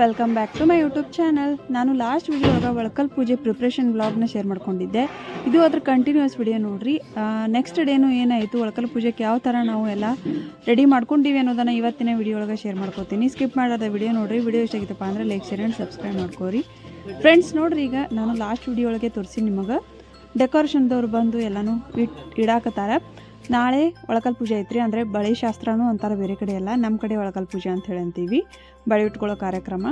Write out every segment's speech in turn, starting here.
Welcome back to my YouTube channel. ನಾನು last video ಒಳಗೆ ಒಳಕಲ್ ಪೂಜೆ ಪ್ರಿಪ್ರೇಷನ್ ಬ್ಲಾಗ್ನ ಶೇರ್ ಮಾಡ್ಕೊಂಡಿದ್ದೆ. ಇದು ಅದ್ರ ಕಂಟಿನ್ಯೂಸ್ ವಿಡಿಯೋ ನೋಡಿರಿ. ನೆಕ್ಸ್ಟ್ ಡೇನು ಏನಾಯಿತು? ಒಳಕಲ್ ಪೂಜೆಗೆ ಯಾವ ಥರ ನಾವು ಎಲ್ಲ ರೆಡಿ ಮಾಡ್ಕೊಂಡಿವಿ ಅನ್ನೋದನ್ನು ಇವತ್ತಿನ ವಿಡಿಯೋ ಒಳಗೆ ಶೇರ್ ಮಾಡ್ಕೋತೀನಿ. ಸ್ಕಿಪ್ ಮಾಡೋದ ವಿಡಿಯೋ ನೋಡಿರಿ. ವಿಡಿಯೋ ಇಷ್ಟ ಆಗಿತ್ತಪ್ಪ ಅಂದರೆ ಲೈಕ್ ಶೇರ್ ಆ್ಯಂಡ್ ಸಬ್ಸ್ಕ್ರೈಬ್ ಮಾಡ್ಕೋರಿ. ಫ್ರೆಂಡ್ಸ್ ನೋಡ್ರಿ ಈಗ ನಾನು ಲಾಸ್ಟ್ ವಿಡಿಯೋ ಒಳಗೆ ತೋರಿಸಿ ನಿಮಗೆ ಡೆಕೋರೇಷನ್ದವ್ರು ಬಂದು ಎಲ್ಲನೂ ಇಟ್ ಇಡಾಕತ್ತಾರ. ನಾಳೆ ಒಳಕಲ್ ಪೂಜೆ ಐತ್ರಿ. ಅಂದರೆ ಬಳೆ ಶಾಸ್ತ್ರನೂ ಅಂತಾರೆ ಬೇರೆ ಕಡೆ ಎಲ್ಲ ನಮ್ಮ ಕಡೆ ಒಳಕಲ್ ಪೂಜೆ ಅಂತ ಹೇಳಿ ಅಂತೀವಿ ಬಳೆ ಇಟ್ಕೊಳ್ಳೋ ಕಾರ್ಯಕ್ರಮ.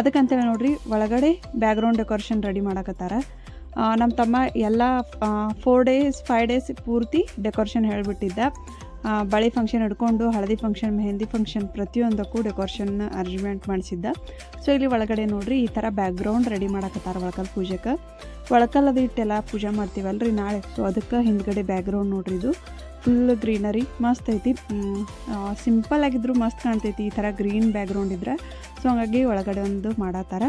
ಅದಕ್ಕಂತೇಳಿ ನೋಡ್ರಿ, ಒಳಗಡೆ ಬ್ಯಾಕ್ಗ್ರೌಂಡ್ ಡೆಕೋರೇಷನ್ ರೆಡಿ ಮಾಡಕತ್ತಾರ. ನಮ್ಮ ತಮ್ಮ ಎಲ್ಲ ಫೋರ್ ಡೇಸ್ ಫೈವ್ ಡೇಸ್ ಪೂರ್ತಿ ಡೆಕೋರೇಷನ್ ಹೇಳಿಬಿಟ್ಟಿದ್ದ. ಬಳೆ ಫಂಕ್ಷನ್ ಹಿಡ್ಕೊಂಡು ಹಳದಿ ಫಂಕ್ಷನ್ ಮೆಹಂದಿ ಫಂಕ್ಷನ್ ಪ್ರತಿಯೊಂದಕ್ಕೂ ಡೆಕೋರೇಷನ್ ಅರೇಂಜ್ಮೆಂಟ್ ಮಾಡಿಸಿದ್ದ. ಸೊ ಇಲ್ಲಿ ಒಳಗಡೆ ನೋಡಿರಿ, ಈ ಥರ ಬ್ಯಾಕ್ಗ್ರೌಂಡ್ ರೆಡಿ ಮಾಡಕತ್ತಾರ ಒಳಕಲ್ ಪೂಜೆಗೆ ಒಳಕಲ್ ಅದು ಇಟ್ಟೆಲ್ಲ ಪೂಜೆ ಮಾಡ್ತೀವಲ್ರಿ ನಾಳೆ. ಸೊ ಅದಕ್ಕೆ ಹಿಂದ್ಗಡೆ ಬ್ಯಾಕ್ಗ್ರೌಂಡ್ ನೋಡ್ರಿ ಇದು. ಫುಲ್ ಗ್ರೀನರಿ ಮಸ್ತ್ ಐತಿ. ಸಿಂಪಲ್ ಆಗಿದ್ರು ಮಸ್ತ್ ಕಾಣ್ತೈತಿ ಈ ಥರ ಗ್ರೀನ್ ಬ್ಯಾಕ್ಗ್ರೌಂಡ್ ಇದ್ರೆ. ಸೊ ಹಂಗಾಗಿ ಒಳಗಡೆ ಒಂದು ಮಾಡತ್ತಾರ.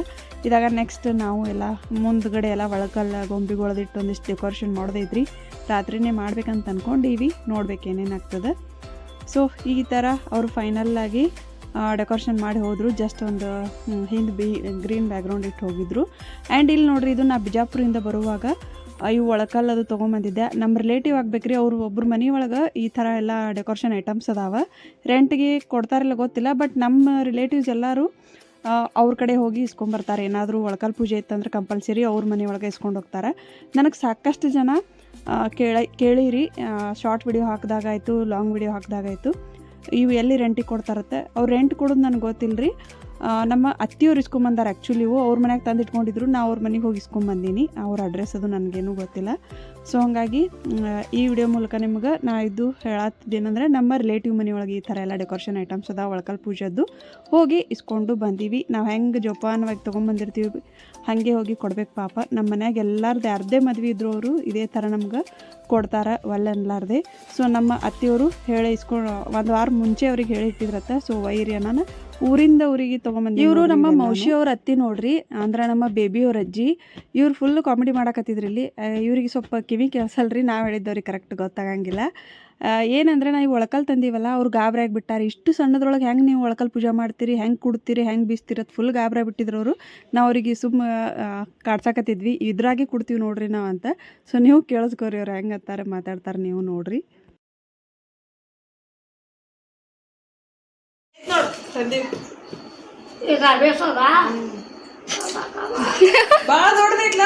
ಇದಾಗ ನೆಕ್ಸ್ಟ್ ನಾವು ಎಲ್ಲ ಮುಂದ್ಗಡೆ ಎಲ್ಲ ಒಳಗಲ್ಲ ಗೊಂಬಿಗಳದಿಟ್ಟು ಒಂದಿಷ್ಟು ಡೆಕೋರೇಷನ್ ಮಾಡೋದೈತ್ರಿ. ರಾತ್ರಿನೇ ಮಾಡ್ಬೇಕಂತ ಅನ್ಕೊಂಡೀವಿ, ನೋಡ್ಬೇಕು ಏನೇನು ಆಗ್ತದೆ. ಸೊ ಈ ಥರ ಅವರು ಫೈನಲ್ಲಾಗಿ ಡೆಕೋರೇಷನ್ ಮಾಡಿ ಹೋದರು ಜಸ್ಟ್ ಒಂದು ಹಿಂದೆ ಬಿ ಗ್ರೀನ್ ಬ್ಯಾಕ್ಗ್ರೌಂಡ್ ಇಟ್ಟು ಹೋಗಿದ್ರು. ಆ್ಯಂಡ್ ಇಲ್ಲಿ ನೋಡ್ರಿ, ಇದು ನಾ ಬಿಜಾಪುರಿಂದ ಬರುವಾಗ ಇವು ಒಳಕಲ್ ಅದು ತೊಗೊಂಬಂದಿದ್ದೆ. ನಮ್ಮ ರಿಲೇಟಿವ್ ಆಗ್ಬೇಕ್ರಿ, ಅವರು ಒಬ್ರು ಮನೆ ಒಳಗೆ ಈ ಥರ ಎಲ್ಲ ಡೆಕೋರೇಷನ್ ಐಟಮ್ಸ್ ಅದಾವ. ರೆಂಟ್ಗೆ ಕೊಡ್ತಾರಿಲ್ಲ ಗೊತ್ತಿಲ್ಲ ಬಟ್ ನಮ್ಮ ರಿಲೇಟಿವ್ಸ್ ಎಲ್ಲರೂ ಅವ್ರ ಕಡೆ ಹೋಗಿ ಇಸ್ಕೊಂಬರ್ತಾರೆ ಏನಾದರೂ ಒಳಕಲ್ ಪೂಜೆ ಇತ್ತಂದ್ರೆ ಕಂಪಲ್ಸರಿ ಅವ್ರ ಮನೆ ಒಳಗೆ ಇಸ್ಕೊಂಡು ಹೋಗ್ತಾರೆ. ನನಗೆ ಸಾಕಷ್ಟು ಜನ ಕೇಳ, ಕೇಳಿರಿ. ಶಾರ್ಟ್ ವಿಡಿಯೋ ಹಾಕಿದಾಗಾಯಿತು ಲಾಂಗ್ ವಿಡಿಯೋ ಹಾಕಿದಾಗಾಯಿತು ಇವು ಎಲ್ಲಿ ರೆಂಟಿಗೆ ಕೊಡ್ತಾರತ್ತೆ? ಅವ್ರು ರೆಂಟ್ ಕೊಡೋದು ನನಗೆ ಗೊತ್ತಿಲ್ಲ ರೀ ನಮ್ಮ ಅತ್ತಿಯವ್ರು ಇಸ್ಕೊಂಬಂದಾರ. ಆ್ಯಕ್ಚುಲಿ ಅವ್ರ ಮನೆಗೆ ತಂದು ಇಟ್ಕೊಂಡಿದ್ರು ನಾ ಅವ್ರ ಮನೆಗೆ ಹೋಗಿ ಇಸ್ಕೊಂಬಂದೀನಿ. ಅವ್ರ ಅಡ್ರೆಸ್ ಅದು ನನಗೇನು ಗೊತ್ತಿಲ್ಲ. ಸೊ ಹಾಗಾಗಿ ಈ ವಿಡಿಯೋ ಮೂಲಕ ನಿಮ್ಗೆ ನಾ ಇದು ಹೇಳತ್ತಿದ್ದೇನೆಂದರೆ ನಮ್ಮ ರಿಲೇಟಿವ್ ಮನೆಯೊಳಗೆ ಈ ಥರ ಎಲ್ಲ ಡೆಕೋರೇಷನ್ ಐಟಮ್ಸ್ ಅದ ಒಳಕಲ್ ಪೂಜೆದ್ದು. ಹೋಗಿ ಇಸ್ಕೊಂಡು ಬಂದೀವಿ. ನಾವು ಹೆಂಗೆ ಜೋಪಾನವಾಗಿ ತೊಗೊಂಬಂದಿರ್ತೀವಿ, ಹಾಗೆ ಹೋಗಿ ಕೊಡ್ಬೇಕು ಪಾಪ. ನಮ್ಮ ಮನ್ಯಾಗ ಎಲ್ಲಾರ್ದು ಯಾರದೇ ಮದುವೆ ಇದ್ರು ಅವರು ಇದೇ ಥರ ನಮ್ಗೆ ಕೊಡ್ತಾರೆ, ಒಲ್ಲೆ ಅನ್ಲಾರ್ದೆ. ಸೊ ನಮ್ಮ ಅತ್ತಿಯವರು ಹೇಳಿ ಇಸ್ಕೊಂಡು ಒಂದು ವಾರ ಮುಂಚೆ ಅವ್ರಿಗೆ ಹೇಳಿ ಇಟ್ಟಿದ್ರತ್ತ ಸೊ ವೈರ್ಯನ ಊರಿಂದ ಊರಿಗೆ ತೊಗೊಂಬಂದು ಇವರು ನಮ್ಮ ಮೌಷಿ ಅವ್ರ ಅತ್ತಿ ನೋಡ್ರಿ ಅಂದ್ರೆ ನಮ್ಮ ಬೇಬಿ ಅವ್ರ ಅಜ್ಜಿ. ಇವ್ರು ಫುಲ್ ಕಾಮಿಡಿ ಮಾಡಕತ್ತಿದ್ರಿ ಇಲ್ಲಿ. ಇವ್ರಿಗೆ ಸ್ವಲ್ಪ ಕಿವಿ ಕೇಳಿಸಲ್ರಿ ನಾವು ಹೇಳಿದ್ದವ್ರಿಗೆ ಕರೆಕ್ಟ್ ಗೊತ್ತಾಗಂಗಿಲ್ಲ. ಏನಂದ್ರೆ ನಾವು ಒಳಕಲ್ ತಂದೀವಲ್ಲ ಅವ್ರು ಗಾಬರಿ ಆಗಿಬಿಟ್ಟಾರೆ ಇಷ್ಟು ಸಣ್ಣದ್ರೊಳಗೆ ಹೆಂಗೆ ನೀವು ಒಳಕಲ್ ಪೂಜೆ ಮಾಡ್ತೀರಿ ಹೆಂಗೆ ಕುಡ್ತೀರಿ ಹೆಂಗೆ ಬೀಸ್ತೀರಿ ಅದು ಫುಲ್ ಗಾಬರಿ ಬಿಟ್ಟಿದ್ರು ಅವರು. ನಾವು ಅವ್ರಿಗೆ ಸುಮ್ಮ ಕಾಡ್ಸಾಕತ್ತಿದ್ವಿ. ಇದ್ರಾಗೆ ಕುಡ್ತೀವಿ ನೋಡ್ರಿ ನಾವು ಅಂತ. ಸೊ ನೀವು ಕೇಳಿಸ್ಕೋರಿ ಅವ್ರು ಹೆಂಗೆ ಅಂತಾರೆ ಮಾತಾಡ್ತಾರೆ ನೀವು ನೋಡ್ರಿ. ಈಗ ಬೇಸದ ಬಾಳ ದೊಡ್ಡದೈತ್ಲ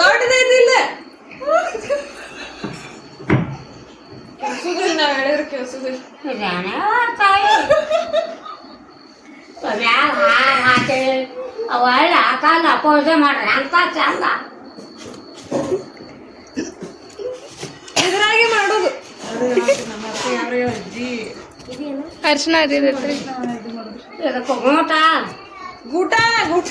ದೊಡ್ಡದೈತಿಲ್ಲ ಕೆಲ್ಸುದಿಲ್ಲ ನಾವ್ ಹೇಳಿದ್ರೆ ಕೆಲ್ಸುದಿಲ್ಲ. ಆ ಹಾರ ಹಾಕಿ ಅವೆಲ್ಲ ಹಾಕಲ್ಲ ಪೂಜೆ ಮಾಡ್ರಿ ಅಂತ ಚಂದ. ಇದ್ರಾಗೆ ಮಾಡೋದು. ಅಜ್ಜಿ ಅರ್ಶನ ಅದಿರತ್ರಿ ಇದಕ್ಕೆ ಊಟ ಗೂಟ ಗೂಟ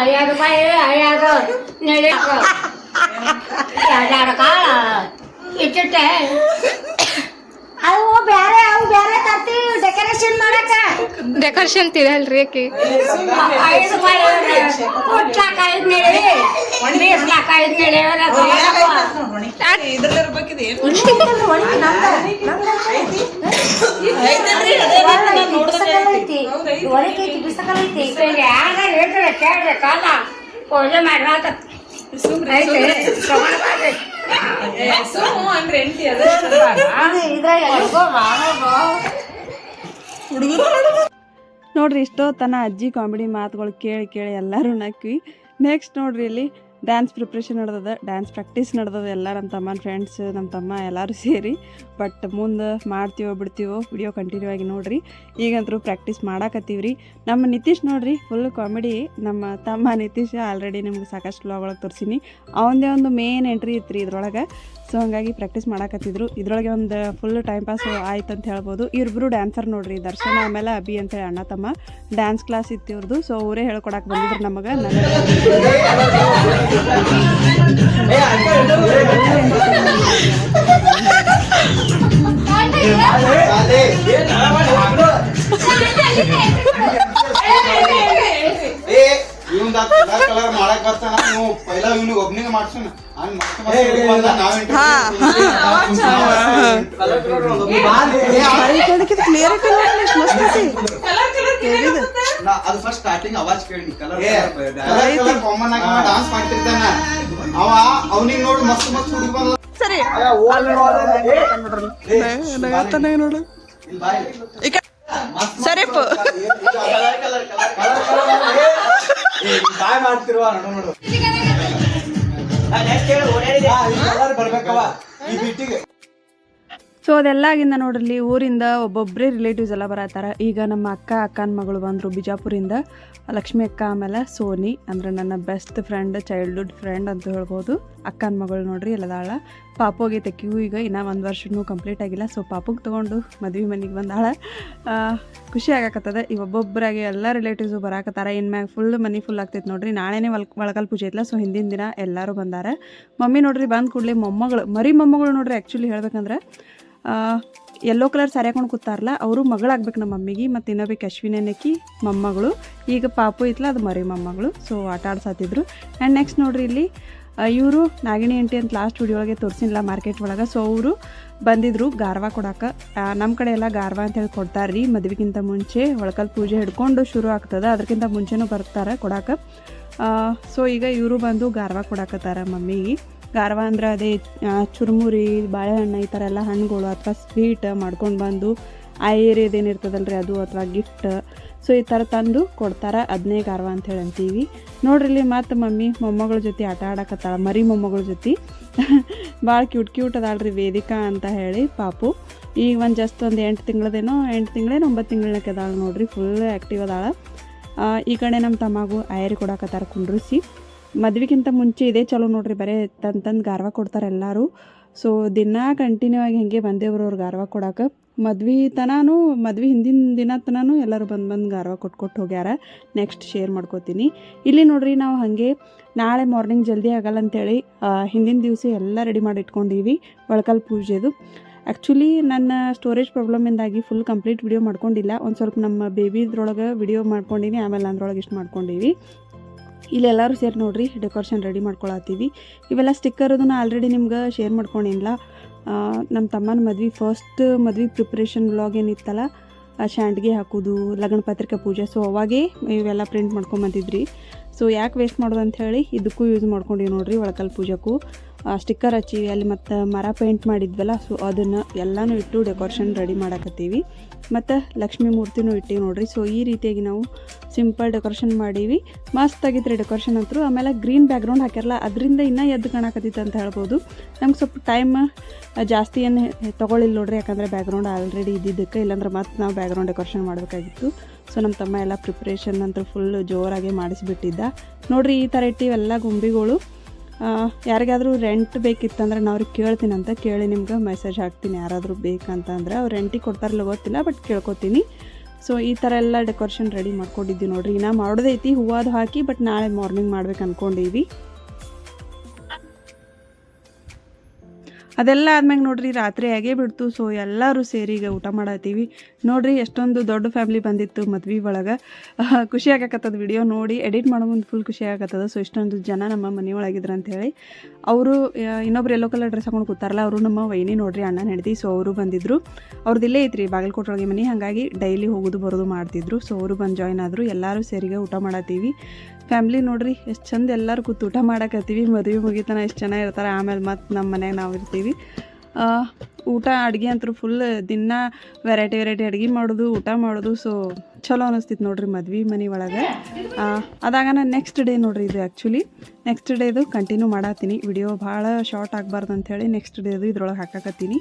ಐದು ರೂಪಾಯಿ ಐದು ನೆಲೆ ಎರಡೆರಡು ಕಾಳ ಇಟ್ಟಿಟ್ಟೆ ಅವು ಬೇರೆ ಅವು ಬೇರೆ ತರ್ತಿ ಡೆಕೋರೇಷನ್ ಮಾಡಕ ಡೆಕೋರೇಷನ್ ತಿಳಲ್ರಿ ಆಕಿ. ಕುಟ್ಲಾಕ ಐದು ಕಾಲ ಪೂಜೆ ಮಾಡ್ರಾತ ಐತೆ ಅಂದ್ರೆ ಎಂಟಿ ಅದ. ನೋಡ್ರಿ ಇಷ್ಟೋ ತನ ಅಜ್ಜಿ ಕಾಮಿಡಿ ಮಾತುಗಳು ಕೇಳಿ ಕೇಳಿ ಎಲ್ಲರೂ ನಕ್ವಿ. ನೆಕ್ಸ್ಟ್ ನೋಡ್ರಿ ಇಲ್ಲಿ ಡ್ಯಾನ್ಸ್ ಪ್ರಿಪ್ರೇಷನ್ ನಡೆದದ ಡ್ಯಾನ್ಸ್ ಪ್ರಾಕ್ಟೀಸ್ ನಡೆದದ ಎಲ್ಲ ನಮ್ಮ ತಮ್ಮನ ಫ್ರೆಂಡ್ಸ್ ನಮ್ಮ ತಮ್ಮ ಎಲ್ಲರೂ ಸೇರಿ. ಬಟ್ ಮುಂದೆ ಮಾಡ್ತೀವೋ ಬಿಡ್ತೀವೋ ವಿಡಿಯೋ ಕಂಟಿನ್ಯೂ ಆಗಿ ನೋಡ್ರಿ. ಈಗಂತರೂ ಪ್ರಾಕ್ಟೀಸ್ ಮಾಡಾಕತ್ತೀವ್ರಿ. ನಮ್ಮ ನಿತೀಶ್ ನೋಡ್ರಿ ಫುಲ್ ಕಾಮಿಡಿ ನಮ್ಮ ತಮ್ಮ ನಿತೀಶ್ ಆಲ್ರೆಡಿ ನಿಮ್ಗೆ ಸಾಕಷ್ಟು ವ್ಲಾಗ್ ತೋರಿಸಿನಿ. ಅವನದೇ ಒಂದು ಮೇನ್ ಎಂಟ್ರಿ ಇತ್ತು ರೀ ಇದ್ರೊಳಗೆ. ಸೊ ಹಂಗಾಗಿ ಪ್ರಾಕ್ಟೀಸ್ ಮಾಡಾಕತ್ತಿದ್ರು. ಇದ್ರೊಳಗೆ ಒಂದು ಫುಲ್ ಟೈಮ್ ಪಾಸ್ ಆಯ್ತು ಅಂತ ಹೇಳ್ಬೋದು. ಇವ್ರಿಬ್ರು ಡ್ಯಾನ್ಸರ್ ನೋಡ್ರಿ, ದರ್ಶನ ಆಮೇಲೆ ಅಭಿ ಅಂತೇಳಿ ಅಣ್ಣ ತಮ್ಮ. ಡ್ಯಾನ್ಸ್ ಕ್ಲಾಸ್ ಇತ್ತು ಇವ್ರದ್ದು ಸೊ ಅವರೇ ಹೇಳ್ಕೊಡಕ್ಕೆ ಬಂದಿದ್ರು ನಮಗೆ. ಇವಂದ ಕಲರ್ ಕಲರ್ ಮಾಡಕ್ ಬರ್ತಾನ ನೀವು ಪೈಲ ಇವ್ನಿಗೆ ಒಬ್ನಿಗೆ ಮಾಡ್ಸೋಣ ಹಂಗ್ ಮಸ್ತ್ ಮಸ್ತ್ ಹುಡುಗ ಐತಿ ಅದು ಫಸ್ಟ್ ಸ್ಟಾರ್ಟಿಂಗ್ ಅವಾಜ್ ಕೇಳಿ ಕಲರ್ ಕಲರ್ ಕಾಮನ್ ಆಗಿ ಡಾನ್ಸ್ ಮಾಡ್ತಿರ್ತಾನ. ಅವ ಅವನಿಗೆ ನೋಡು ಮಸ್ತ್ ಮಸ್ತ್ ಹುಡುಗ ಬಂದ. ಸರಿ. ನೋಡು. ಬಾಯ್. ಬಾಯ್ ಮಾಡ್ತಿರುವ ನೋಡು ನೋಡು. ಕಲರ್ ಬರ್ಬೇಕವ ಈ ಬೀಟಿಗೆ ಸೊ ಅದೆಲ್ಲಾಗಿಂದ ನೋಡ್ರಿ ಊರಿಂದ ಒಬ್ಬೊಬ್ಬರೇ ರಿಲೇಟಿವ್ಸ್ ಎಲ್ಲ ಬರತ್ತಾರ. ಈಗ ನಮ್ಮ ಅಕ್ಕ, ಅಕ್ಕನ ಮಗಳು ಬಂದರು ಬಿಜಾಪುರಿಂದ. ಲಕ್ಷ್ಮಿ ಅಕ್ಕ ಆಮೇಲೆ ಸೋನಿ, ಅಂದ್ರೆ ನನ್ನ ಬೆಸ್ಟ್ ಫ್ರೆಂಡ್ ಚೈಲ್ಡ್ಹುಡ್ ಫ್ರೆಂಡ್ ಅಂತ ಹೇಳ್ಬೋದು. ಅಕ್ಕನ ಮಗಳು ನೋಡ್ರಿ, ಎಲ್ಲದಾಳ. ಪಾಪೋಗೆ ತೆಕ್ಕಿಗೂ ಈಗ ಇನ್ನೂ ಒಂದು ವರ್ಷನೂ ಕಂಪ್ಲೀಟ್ ಆಗಿಲ್ಲ. ಸೊ ಪಾಪಗೆ ತೊಗೊಂಡು ಮದ್ವೆ ಮನೆಗೆ ಬಂದಾಳ. ಖುಷಿ ಆಗಾಕತ್ತದ. ಈಗ ಒಬ್ಬೊಬ್ಬರಾಗಿ ಎಲ್ಲ ರಿಲೇಟಿವ್ಸು ಬರಾಕತ್ತಾರ. ಇನ್ಮ್ಯಾಗ ಫುಲ್ ಮನಿ ಫುಲ್ ಆಗ್ತೈತೆ ನೋಡ್ರಿ. ನಾಳೆನೇ ಒಲ್ ಒಳಗಲ್ ಪೂಜೆ ಐತಲ್ಲ ಸೊ ಹಿಂದಿನ ದಿನ ಎಲ್ಲರೂ ಬಂದಾರ. ಮಮ್ಮಿ ನೋಡ್ರಿ ಬಂದ ಕೂಡಲೇ ಮೊಮ್ಮಗಳು, ಮರಿ ಮೊಮ್ಮಗಳು ನೋಡ್ರಿ ಆ್ಯಕ್ಚುಲಿ ಹೇಳ್ಬೇಕಂದ್ರೆ. ಯೆಲ್ಲೋ ಕಲರ್ ಸ್ಯಾರಿ ಹಾಕೊಂಡು ಕೂತಾರಲ್ಲ ಅವರು ಮಗಳಾಗ್ಬೇಕು ನಮ್ಮ ಮಮ್ಮಿಗೆ, ಮತ್ತು ಇನ್ನೊಬ್ಬಕ್ಕೆ ಅಶ್ವಿನಿ ಅನ್ನಕ್ಕಿ ಮೊಮ್ಮಗಳು. ಈಗ ಪಾಪು ಇತ್ತಲ್ಲ ಅದು ಮರಿ ಮೊಮ್ಮಗಳು. ಸೊ ಆಟ ಆಡ್ಸಾತಿದ್ರು. ಆ್ಯಂಡ್ ನೆಕ್ಸ್ಟ್ ನೋಡ್ರಿ ಇಲ್ಲಿ ಇವರು ನಾಗಿಣಿ ಆಂಟಿ ಅಂತ ಲಾಸ್ಟ್ ವಿಡಿಯೋ ಒಳಗೆ ತೋರಿಸಿಲ್ಲ ಮಾರ್ಕೆಟ್ ಒಳಗೆ. ಸೊ ಅವರು ಬಂದಿದ್ರು ಗಾರ್ವಾ ಕೊಡಕ್ಕೆ ನಮ್ಮ ಕಡೆ ಎಲ್ಲ ಗಾರ್ವಾ ಅಂತ ಹೇಳಿ ಕೊಡ್ತಾರೆ ರೀ ಮದುವೆಗಿಂತ ಮುಂಚೆ ಒಳಕಲ್ ಪೂಜೆ ಹಿಡ್ಕೊಂಡು ಶುರು ಆಗ್ತದೆ. ಅದಕ್ಕಿಂತ ಮುಂಚೆನೂ ಬರ್ತಾರೆ ಕೊಡಕ್ಕೆ ಸೊ ಈಗ ಇವರು ಬಂದು ಗಾರ್ವಾ ಕೊಡಕತ್ತಾರ ಮಮ್ಮಿಗೆ. ಗಾರ್ವ ಅಂದ್ರೆ ಅದೇ ಚುರುಮುರಿ, ಬಾಳೆಹಣ್ಣು ಈ ಥರ ಎಲ್ಲ ಹಣ್ಣುಗಳು ಅಥವಾ ಸ್ವೀಟ್ ಮಾಡ್ಕೊಂಡು ಬಂದು ಆ ರೀ ಅದು ಅಥವಾ ಗಿಫ್ಟ್ ಸೊ ಈ ಥರ ತಂದು ಕೊಡ್ತಾರೆ ಅದನ್ನೇ ಗಾರ್ವ ಅಂತ ಹೇಳಿ ಅಂತೀವಿ ನೋಡ್ರಿ ಮತ್ತು ಮಮ್ಮಿ, ಮೊಮ್ಮಗಳ ಜೊತೆ ಆಟ ಆಡಕತ್ತಾಳ, ಮರಿ ಮೊಮ್ಮಗಳ ಜೊತೆ. ಭಾಳ ಕ್ಯೂಟ್ ಕ್ಯೂಟ್ ಅದಾಳ್ರಿ ವೇದಿಕಾ ಅಂತ ಹೇಳಿ ಪಾಪು. ಈಗ ಒಂದು ಜಸ್ಟ್ ಒಂದು ಎಂಟು ತಿಂಗಳದೇನೋ, ಎಂಟು ತಿಂಗಳೇನೋ ಒಂಬತ್ತು ತಿಂಗಳಕ್ಕೆ ಅದಾಳ ನೋಡ್ರಿ ಫುಲ್ ಆ್ಯಕ್ಟಿವ್ ಅದಾಳ. ಈ ಕಡೆ ನಮ್ಮ ತಮ್ಮಗೂ ಆಯರಿ ಕೊಡಕತ್ತಾರ ಕುಂಡ್ರಿಸಿ. ಮದ್ವೆಗಿಂತ ಮುಂಚೆ ಇದೇ ಚಲೋ ನೋಡ್ರಿ, ಬರೇ ತಂದು ಗಾರ್ವ ಕೊಡ್ತಾರೆ ಎಲ್ಲರೂ. ಸೊ ದಿನ ಕಂಟಿನ್ಯೂ ಆಗಿ ಹಾಗೆ ಬಂದೇವ್ರು ಅವ್ರು ಗಾರ್ವ ಕೊಡಕ್ಕೆ ಮದ್ವೆ ತನೂ ಮದ್ವೆ ಹಿಂದಿನ ದಿನ ತನೂ ಎಲ್ಲರೂ ಬಂದು ಬಂದು ಗಾರ್ವ ಕೊಟ್ಟು ಕೊಟ್ಟು ಹೋಗ್ಯಾರ. ನೆಕ್ಸ್ಟ್ ಶೇರ್ ಮಾಡ್ಕೋತೀನಿ. ಇಲ್ಲಿ ನೋಡ್ರಿ ನಾವು ಹಾಗೆ ನಾಳೆ ಮಾರ್ನಿಂಗ್ ಜಲ್ದಿ ಆಗಲ್ಲ ಅಂತೇಳಿ ಹಿಂದಿನ ದಿವಸ ಎಲ್ಲ ರೆಡಿ ಮಾಡಿ ಇಟ್ಕೊಂಡೀವಿ ಒಳಕಲ್ ಪೂಜೆದು. ಆ್ಯಕ್ಚುಲಿ ನನ್ನ ಸ್ಟೋರೇಜ್ ಪ್ರಾಬ್ಲಮಿಂದಾಗಿ ಫುಲ್ ಕಂಪ್ಲೀಟ್ ವಿಡಿಯೋ ಮಾಡ್ಕೊಂಡಿಲ್ಲ. ಒಂದು ಸ್ವಲ್ಪ ನಮ್ಮ ಬೇಬಿದ್ರೊಳಗೆ ವಿಡಿಯೋ ಮಾಡ್ಕೊಂಡಿನಿ, ಆಮೇಲೆ ಅಂದ್ರೊಳಗೆ ಇಷ್ಟು ಮಾಡ್ಕೊಂಡೀವಿ. ಇಲ್ಲಿ ಎಲ್ಲರೂ ಸೇರಿ ನೋಡ್ರಿ ಡೆಕೋರೇಷನ್ ರೆಡಿ ಮಾಡ್ಕೊಳತ್ತೀವಿ. ಇವೆಲ್ಲ ಸ್ಟಿಕ್ಕರ್ ಅದನ್ನ ಆಲ್ರೆಡಿ ನಿಮ್ಗೆ ಶೇರ್ ಮಾಡ್ಕೊಂಡಿಲ್ಲ ನಮ್ಮ ತಮ್ಮನ ಮದ್ವೆ ಫಸ್ಟ್ ಮದ್ವೆ ಪ್ರಿಪ್ರೇಷನ್ ವ್ಲಾಗ್ ಏನಿತ್ತಲ್ಲ, ಆ ಶಾಂಡ್ಗೆ ಹಾಕೋದು, ಲಗ್ನ ಪತ್ರಿಕೆ ಪೂಜೆ. ಸೊ ಅವಾಗೇ ಇವೆಲ್ಲ ಪ್ರಿಂಟ್ ಮಾಡ್ಕೊಂಬಂದಿದ್ರಿ. ಸೊ ಯಾಕೆ ವೇಸ್ಟ್ ಮಾಡೋದು ಅಂತ ಹೇಳಿ ಇದಕ್ಕೂ ಯೂಸ್ ಮಾಡ್ಕೊಂಡಿವಿ ನೋಡ್ರಿ ಒಳಕಲ್ ಪೂಜೆಗೂ. ಸ್ಟಿಕ್ಕರ್ ಹಚ್ಚಿವಿ ಅಲ್ಲಿ ಮತ್ತು ಮರ ಪೇಂಟ್ ಮಾಡಿದ್ವಲ್ಲ ಸೊ ಅದನ್ನು ಎಲ್ಲನೂ ಇಟ್ಟು ಡೆಕೋರೇಷನ್ ರೆಡಿ ಮಾಡಕತ್ತೀವಿ. ಮತ್ತು ಲಕ್ಷ್ಮೀ ಮೂರ್ತಿನೂ ಇಟ್ಟಿವಿ ನೋಡಿರಿ. ಸೊ ಈ ರೀತಿಯಾಗಿ ನಾವು ಸಿಂಪಲ್ ಡೆಕೋರೇಷನ್ ಮಾಡೀವಿ. ಮಸ್ತ್ ಆಗಿತ್ತು ಡೆಕೋರೇಷನ್ ಅಂತೂ ಆಮೇಲೆ ಗ್ರೀನ್ ಬ್ಯಾಕ್ಗ್ರೌಂಡ್ ಹಾಕ್ಯಾರಲ್ಲ, ಅದರಿಂದ ಇನ್ನೂ ಎದ್ದು ಕಾಣಕತ್ತಿತ್ತು ಅಂತ ಹೇಳ್ಬೋದು. ನಮ್ಗೆ ಸ್ವಲ್ಪ ಟೈಮ್ ಜಾಸ್ತಿ ಏನು ತೊಗೊಳಿಲ್ಲ ನೋಡ್ರಿ, ಯಾಕಂದರೆ ಬ್ಯಾಕ್ಗ್ರೌಂಡ್ ಆಲ್ರೆಡಿ ಇದ್ದಿದ್ದಕ್ಕೆ, ಇಲ್ಲಾಂದ್ರೆ ಮತ್ತೆ ನಾವು ಬ್ಯಾಕ್ಗ್ರೌಂಡ್ ಡೆಕೋರೇಷನ್ ಮಾಡಬೇಕಾಗಿತ್ತು. ಸೊ ನಮ್ಮ ತಮ್ಮ ಎಲ್ಲ ಪ್ರಿಪ್ರೇಷನ್ ಅಂತೂ ಫುಲ್ ಜೋರಾಗಿ ಮಾಡಿಸಿಬಿಟ್ಟಿದ್ದ. ನೋಡ್ರಿ, ಈ ಥರ ಇಟ್ಟಿವೆಲ್ಲ ಗುಂಬಿಗಳು. ಯಾರಿಗಾದ್ರೂ ರೆಂಟ್ ಬೇಕಿತ್ತಂದ್ರೆ ನಾನು ಅವ್ರಿಗೆ ಕೇಳ್ತೀನಂತ ಕೇಳಿ ನಿಮ್ಗೆ ಮೆಸೇಜ್ ಹಾಕ್ತೀನಿ. ಯಾರಾದರೂ ಬೇಕಂತಂದ್ರೆ ಅವ್ರು ರೆಂಟಿಗೆ ಕೊಡ್ತಾರಲ್ಲ ಗೊತ್ತಿಲ್ಲ ಬಟ್ ಕೇಳ್ಕೊತೀನಿ. ಸೊ ಈ ಥರ ಎಲ್ಲ ಡೆಕೋರೇಷನ್ ರೆಡಿ ಮಾಡ್ಕೊಂಡಿದ್ದೀವಿ ನೋಡ್ರಿ. ಇನ್ನು ಮಾಡೋದೈತಿ ಹೂವಾದು ಹಾಕಿ ಬಟ್ ನಾಳೆ ಮಾರ್ನಿಂಗ್ ಮಾಡ್ಬೇಕು ಅಂದ್ಕೊಂಡೀವಿ ಅದೆಲ್ಲ ಆದ್ಮ್ಯಾಗ ನೋಡ್ರಿ, ರಾತ್ರಿ ಆಗೇ ಬಿಡ್ತು. ಸೊ ಎಲ್ಲರೂ ಸೇರಿ ಈಗ ಊಟ ಮಾಡತ್ತೀವಿ. ನೋಡ್ರಿ, ಎಷ್ಟೊಂದು ದೊಡ್ಡ ಫ್ಯಾಮ್ಲಿ ಬಂದಿತ್ತು ಮದ್ವೆ ಒಳಗೆ. ಖುಷಿ ಆಗಕತ್ತದ ವಿಡಿಯೋ ನೋಡಿ. ಎಡಿಟ್ ಮಾಡೋ ಮುಂದೆ ಫುಲ್ ಖುಷಿ ಆಗತ್ತದ ಸೊ ಇಷ್ಟೊಂದು ಜನ ನಮ್ಮ ಮನೆಯೊಳಗಿದ್ರು ಅಂತೇಳಿ. ಅವರು ಇನ್ನೊಬ್ರು ಎಲ್ಲೋ ಕಲರ್ ಡ್ರೆಸ್ ಹಾಕೊಂಡು ಕೂತಾರಲ್ಲ, ಅವರು ನಮ್ಮ ವೈನಿ ನೋಡ್ರಿ ಅಣ್ಣ ನಡೆದಿ ಸೊ ಅವರು ಬಂದಿದ್ರು. ಅವ್ರದ್ದು ಇಲ್ಲೇ ಐತ್ರಿ ಬಾಗಲಕೋಟೆ ಮನೆ. ಹಾಗಾಗಿ ಡೈಲಿ ಹೋಗೋದು ಬರೋದು ಮಾಡ್ತಿದ್ರು. ಸೊ ಅವರು ಬಂದು ಜಾಯ್ನ್ ಆದರು. ಎಲ್ಲರೂ ಸೇರಿಗೆ ಊಟ ಮಾಡತ್ತೀವಿ. ಫ್ಯಾಮ್ಲಿ ನೋಡ್ರಿ, ಎಷ್ಟು ಚಂದ ಎಲ್ಲರೂ ಕೂತು ಊಟ ಮಾಡಕತ್ತೀವಿ. ಮದುವೆ ಮುಗಿತನ ಎಷ್ಟು ಜನ ಇರ್ತಾರೆ. ಆಮೇಲೆ ಮತ್ತೆ ನಮ್ಮ ಮನೆಯಾಗ ನಾವು ಇರ್ತೀವಿ. ಆ, ಊಟ ಅಡುಗೆ ಅಂತೂ ಫುಲ್ ದಿನ ವೆರೈಟಿ ವೆರೈಟಿ ಅಡುಗೆ ಮಾಡೋದು ಊಟ ಮಾಡೋದು ಸೊ ಚಲೋ ಅನಿಸ್ತಿತ್ತು ನೋಡ್ರಿ ಮದ್ವೆ ಮನೆ ಒಳಗೆ. ಅದಾಗ ನಾನು ನೆಕ್ಸ್ಟ್ ಡೇ ನೋಡ್ರಿ ಇದು ಆ್ಯಕ್ಚುಲಿ ನೆಕ್ಸ್ಟ್ ಡೇದು ಕಂಟಿನ್ಯೂ ಮಾಡತ್ತೀನಿ ವಿಡಿಯೋ ಭಾಳ ಶಾರ್ಟ್ ಆಗಬಾರ್ದು ಅಂಥೇಳಿ ನೆಕ್ಸ್ಟ್ ಡೇದು ಇದ್ರೊಳಗೆ ಹಾಕಾಕತ್ತೀನಿ.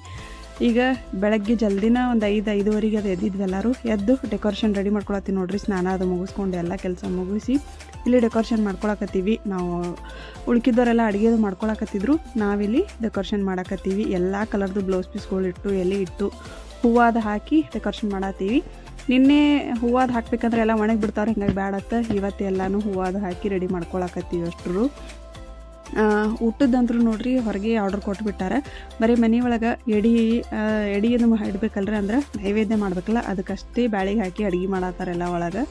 ಈಗ ಬೆಳಗ್ಗೆ ಜಲ್ದಿನ ಒಂದು ಐದು, ಐದುವರೆಗೆ ಅದು ಎದ್ದಿದ್ವಿ ಎಲ್ಲರೂ. ಎದ್ದು ಡೆಕೋರೇಷನ್ ರೆಡಿ ಮಾಡ್ಕೊಳತ್ತೀವಿ ನೋಡ್ರಿ. ಸ್ನಾನ ಅದು ಮುಗಿಸ್ಕೊಂಡು ಎಲ್ಲ ಕೆಲಸ ಮುಗಿಸಿ ಇಲ್ಲಿ ಡೆಕೋರೇಷನ್ ಮಾಡ್ಕೊಳಕತ್ತೀವಿ. ನಾವು ಉಳ್ಕಿದ್ದವರೆಲ್ಲ ಅಡುಗೆದು ಮಾಡ್ಕೊಳಕತ್ತಿದ್ರು. ನಾವಿಲ್ಲಿ ಡೆಕೋರೇಷನ್ ಮಾಡಕತ್ತೀವಿ. ಎಲ್ಲ ಕಲರ್ದು ಬ್ಲೌಸ್ ಪೀಸ್ಗಳು ಇಟ್ಟು, ಎಲೆ ಇಟ್ಟು ಹೂವಾದ ಹಾಕಿ ಡೆಕೋರೇಷನ್ ಮಾಡತ್ತೀವಿ. ನಿನ್ನೆ ಹೂವಾದ ಹಾಕ್ಬೇಕಂದ್ರೆ ಎಲ್ಲ ಒಣಗಿ ಬಿಡ್ತಾವ್ರೆ ಹಿಂಗಾಗಿ ಬ್ಯಾಡತ್ತ. ಇವತ್ತು ಹೂವಾದ ಹಾಕಿ ರೆಡಿ ಮಾಡ್ಕೊಳಕತ್ತೀವಿ ಅಷ್ಟರು. ಊಟದಂತ್ರು ನೋಡ್ರಿ, ಹೊರಗೆ ಆರ್ಡರ್ ಕೊಟ್ಬಿಟ್ಟಾರೆ. ಬರೀ ಮನೆ ಒಳಗೆ ಎಡಿ ಎಡಿಯನ್ನು ಇಡ್ಬೇಕಲ್ರಿ ಅಂದ್ರೆ ನೈವೇದ್ಯ ಮಾಡ್ಬೇಕಲ್ಲ, ಅದಕ್ಕಷ್ಟೇ ಬ್ಯಾಳಿಗೆ ಹಾಕಿ ಅಡುಗೆ ಮಾಡತ್ತಾರೆಲ್ಲ ಒಳಗೆ.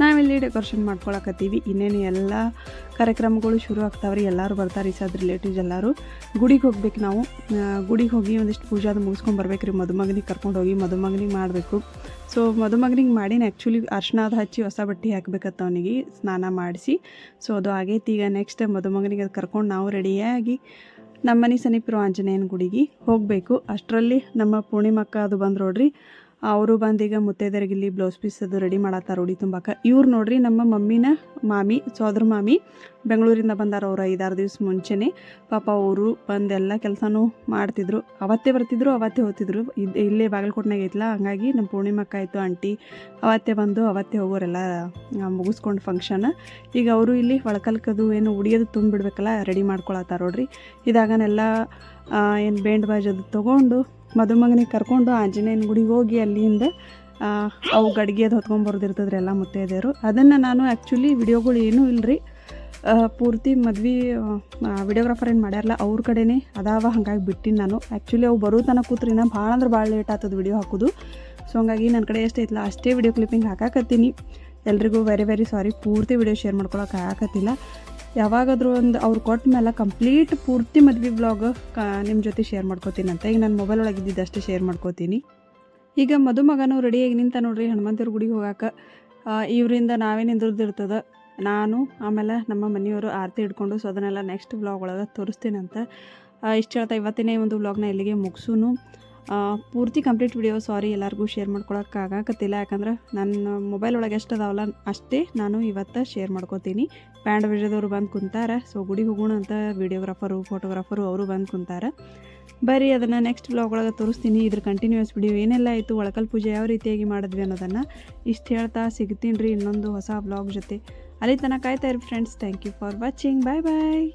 ನಾವಿಲ್ಲಿ ಡೆಕೋರೇಷನ್ ಮಾಡ್ಕೊಳಕತ್ತೀವಿ. ಇನ್ನೇನು ಎಲ್ಲ ಕಾರ್ಯಕ್ರಮಗಳು ಶುರು ಆಗ್ತಾವ್ರಿ. ಎಲ್ಲರೂ ಬರ್ತಾರೆ ಸದ್ ರಿಲೇಟಿವ್ಸ್ ಎಲ್ಲರೂ. ಗುಡಿಗೆ ಹೋಗ್ಬೇಕು ನಾವು. ಗುಡಿಗೆ ಹೋಗಿ ಒಂದಿಷ್ಟು ಪೂಜೆ ಅದು ಮುಗಿಸ್ಕೊಂಡು ಬರ್ಬೇಕು ರೀ ಮದುಮಗನಿಗೆ ಕರ್ಕೊಂಡು ಹೋಗಿ ಮದುಮಗನಿಗೆ ಮಾಡಬೇಕು. ಸೊ ಮದುಮಗನಿಗೆ ಮಾಡಿ ಆ್ಯಕ್ಚುಲಿ ಅರ್ಶನಾದ ಹಚ್ಚಿ ಹೊಸ ಬಟ್ಟೆ ಹಾಕ್ಬೇಕತ್ತ ಅವನಿಗೆ. ಸ್ನಾನ ಮಾಡಿಸಿ. ಸೊ ಅದು ಆಗೈತಿ. ಈಗ ನೆಕ್ಸ್ಟ್ ಮದುಮಗನಿಗೆ ಅದು ಕರ್ಕೊಂಡು ನಾವು ರೆಡಿಯಾಗಿ ನಮ್ಮನೆ ಸಮೀಪಿರೋ ಆಂಜನೇಯನ ಗುಡಿಗೆ ಹೋಗಬೇಕು. ಅಷ್ಟರಲ್ಲಿ ನಮ್ಮ ಪೂರ್ಣಿಮಕ್ಕ ಅದು ಬಂದು ನೋಡ್ರಿ. ಅವರು ಬಂದು ಈಗ ಇಲ್ಲಿ ಬ್ಲೌಸ್ ಪೀಸ್ ಅದು ರೆಡಿ ಮಾಡತ್ತಾರ ಉಡಿ ತುಂಬಾಕ. ಇವ್ರು ನೋಡ್ರಿ ನಮ್ಮ ಮಮ್ಮಿನ ಮಾಮಿ, ಸೋದರ ಮಾಮಿ ಬೆಂಗಳೂರಿಂದ ಬಂದಾರ ಅವ್ರು ಐದಾರು ದಿವಸ ಮುಂಚೆನೆ. ಪಾಪ ಅವರು ಬಂದು ಎಲ್ಲ ಕೆಲಸನೂ ಮಾಡ್ತಿದ್ರು. ಅವತ್ತೇ ಬರ್ತಿದ್ರು, ಅವತ್ತೇ ಹೋಗ್ತಿದ್ರು. ಇದು ಇಲ್ಲೇ ಬಾಗಲಕೋಟ್ನಾಗ ಐತಲ್ಲ ಹಂಗಾಗಿ ನಮ್ಮ ಪೂರ್ಣಿಮಕ್ಕ ಆಯಿತು, ಆಂಟಿ ಅವತ್ತೇ ಬಂದು, ಅವತ್ತೇ ಹೋಗೋರೆಲ್ಲ ಮುಗಿಸ್ಕೊಂಡು ಫಂಕ್ಷನ್ ಈಗ ಅವರು ಇಲ್ಲಿ ಒಳಕಲ್ಕದು ಏನು ಉಡಿಯೋದು ತುಂಬಿಡ್ಬೇಕಲ್ಲ ರೆಡಿ ಮಾಡ್ಕೊಳತ್ತಾರ ನೋಡ್ರಿ. ಇದಾಗನೆಲ್ಲ ಏನು ಬೇಂಡ್ ಬಾಜದು ತೊಗೊಂಡು ಮದುಮಗನಿಗೆ ಕರ್ಕೊಂಡು ಆಂಜನೇಯನ ಗುಡಿಗೆ ಹೋಗಿ ಅಲ್ಲಿಂದ ಅವು ಗಡಿಗೆ ಅದು ಹೊತ್ಕೊಂಬರ್ದಿರ್ತದ್ರಿ ಎಲ್ಲ ಮುತ್ತೈದೆಯರು. ಅದನ್ನು ನಾನು ಆ್ಯಕ್ಚುಲಿ ವಿಡಿಯೋಗಳು ಏನೂ ಇಲ್ಲರಿ ಪೂರ್ತಿ ಮದ್ವೆ ವಿಡಿಯೋಗ್ರಾಫರ್ ಏನು ಮಾಡ್ಯಾರಲ್ಲ ಅವ್ರ ಕಡೆನೇ ಅದಾವ, ಹಂಗಾಗಿ ಬಿಟ್ಟಿನಿ ನಾನು. ಆ್ಯಕ್ಚುಲಿ ಅವು ಬರೋ ತನಕ ಕೂತ್ರಿನ ಭಾಳ ಅಂದ್ರೆ ಭಾಳ ಲೇಟ್ ಆಗ್ತದೆ ವಿಡಿಯೋ ಹಾಕೋದು. ಸೊ ಹಂಗಾಗಿ ನನ್ನ ಕಡೆ ಎಷ್ಟೈತಲ್ಲ ಅಷ್ಟೇ ವಿಡಿಯೋ ಕ್ಲಿಪ್ಪಿಂಗ್ ಹಾಕಾಕತ್ತೀನಿ. ಎಲ್ರಿಗೂ ವೆರಿ ವೆರಿ ಸಾರಿ ಪೂರ್ತಿ ವಿಡಿಯೋ ಶೇರ್ ಮಾಡ್ಕೊಳಕ್ಕೆ ಆಗಕತ್ತಿಲ್ಲ ಯಾವಾಗಾದರೂ ಒಂದು ಅವ್ರು ಕೊಟ್ಟ ಮೇಲೆ ಕಂಪ್ಲೀಟ್ ಪೂರ್ತಿ ಮದುವೆ ಬ್ಲಾಗ್ ನಿಮ್ಮ ಜೊತೆ ಶೇರ್ ಮಾಡ್ಕೋತೀನಿ ಅಂತ. ಈಗ ನನ್ನ ಮೊಬೈಲ್ ಒಳಗೆ ಇದ್ದಿದ್ದಷ್ಟೇ ಶೇರ್ ಮಾಡ್ಕೋತೀನಿ. ಈಗ ಮದುಮಗನು ರೆಡಿಯಾಗಿ ನಿಂತ ನೋಡ್ರಿ ಹನುಮಂತರ ಗುಡಿಗೆ ಹೋಗಾಕ. ಇವರಿಂದ ನಾವೇ ನಿಂದಿರ್ದಿರ್ತದೆ ನಾನು, ಆಮೇಲೆ ನಮ್ಮ ಮನೆಯವರು ಆರತಿ ಹಿಡ್ಕೊಂಡು ಸೊ ಅದನ್ನೆಲ್ಲ ನೆಕ್ಸ್ಟ್ ಬ್ಲಾಗ್ ಒಳಗೆ ತೋರಿಸ್ತೀನಿ ಅಂತ. ಇಷ್ಟು ಹೇಳ್ತಾ ಇವತ್ತಿನೇ ಒಂದು ಬ್ಲಾಗ್ನ ಇಲ್ಲಿಗೆ ಮುಗಿಸೂನು. ಪೂರ್ತಿ ಕಂಪ್ಲೀಟ್ ವಿಡಿಯೋ ಸಾರಿ ಎಲ್ಲರಿಗೂ ಶೇರ್ ಮಾಡ್ಕೊಳಕ್ಕೆ ಆಗಾಕತ್ತಿಲ್ಲ. ಯಾಕಂದ್ರೆ ನನ್ನ ಮೊಬೈಲ್ ಒಳಗೆ ಎಷ್ಟು ಅದಾವಲ್ಲ, ಅಷ್ಟೇ ನಾನು ಇವತ್ತು ಶೇರ್ ಮಾಡ್ಕೋತೀನಿ. ಬ್ಯಾಂಡ್ ವಿಜಯದವರು ಬಂದು ಕುಂತಾರ ಸೊ ಗುಡಿ ಹೋಗೋಣ ಅಂತ ವಿಡಿಯೋಗ್ರಾಫರು ಫೋಟೋಗ್ರಾಫರು ಅವರು ಬಂದು ಕುಂತಾರ. ಬರೀ ಅದನ್ನು ನೆಕ್ಸ್ಟ್ ಬ್ಲಾಗ್ ಒಳಗೆ ತೋರಿಸ್ತೀನಿ. ಇದ್ರ ಕಂಟಿನ್ಯೂಸ್ ವಿಡಿಯೋ ಏನೆಲ್ಲ ಆಯಿತು, ಒಳಕಲ್ ಪೂಜೆ ಯಾವ ರೀತಿಯಾಗಿ ಮಾಡಿದ್ವಿ ಅನ್ನೋದನ್ನು ಇಷ್ಟು ಹೇಳ್ತಾ ಸಿಗ್ತೀನಿ ರೀ ಇನ್ನೊಂದು ಹೊಸ ಬ್ಲಾಗ್ ಜೊತೆ. ಅಲ್ಲಿ ತನಕ ಕಾಯ್ತಾ ಇರಿ friends thank you for watching bye bye